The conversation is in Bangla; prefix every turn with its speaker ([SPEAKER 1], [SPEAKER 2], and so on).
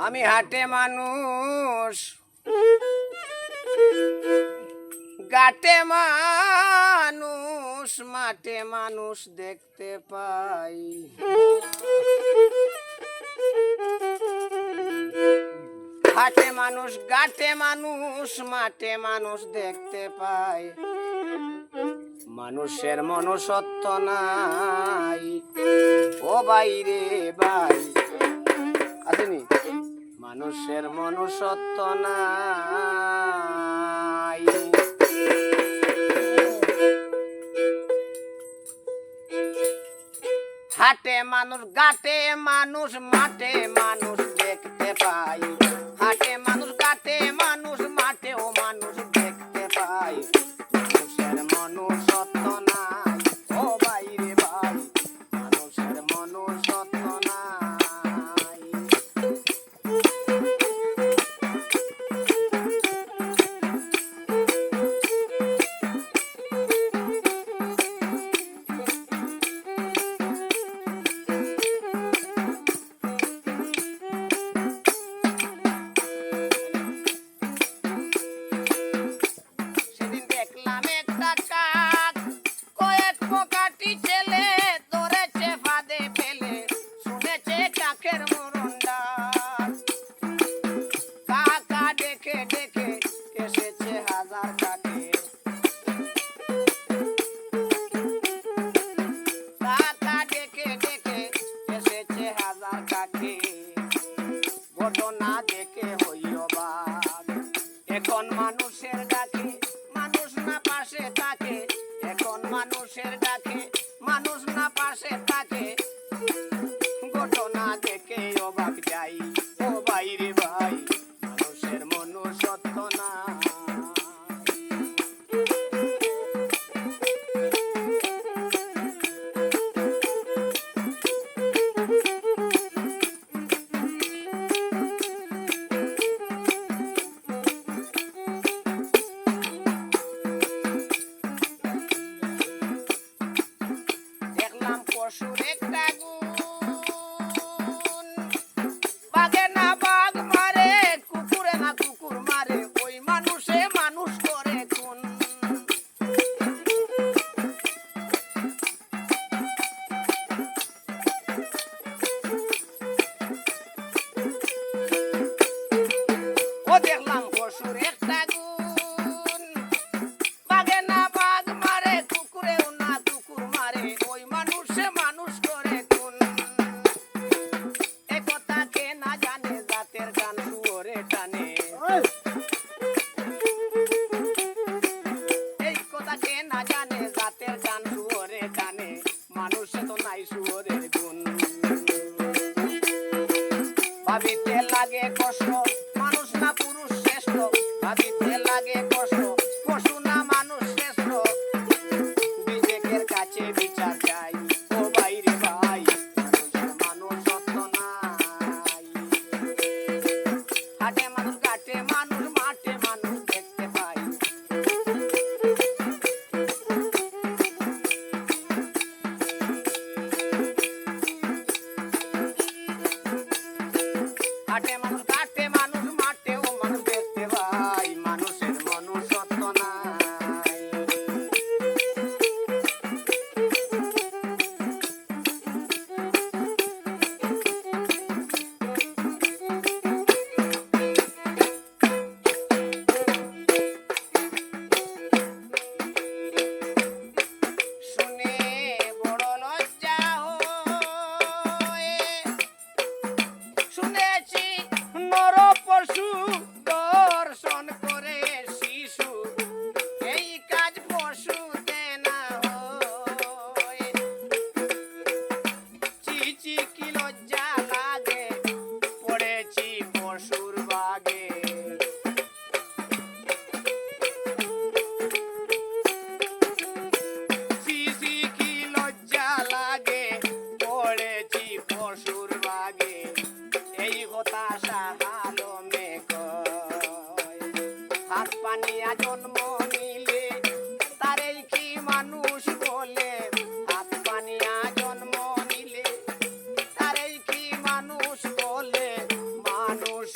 [SPEAKER 1] আমি হাটে মানুষ। গাটে মানুষ, মাঠে মানুষ দেখতে পাই। হাটে মানুষ গাটে মানুষ, মাঠে মানুষ দেখতে পাই। মানুষের মনুষ্যত্ব নাই। ও বাইরে বা মানুষের মনুষ্যত্ব নাই। হাটে মানুষ গাটে মানুষ মাঠে মানুষ দেখতে পাই Shannon. ভাবিতে লাগে কষ্ট। মানুষ না পুরুষ শ্রেষ্ঠ ভাবিতে লাগে কষ্ট।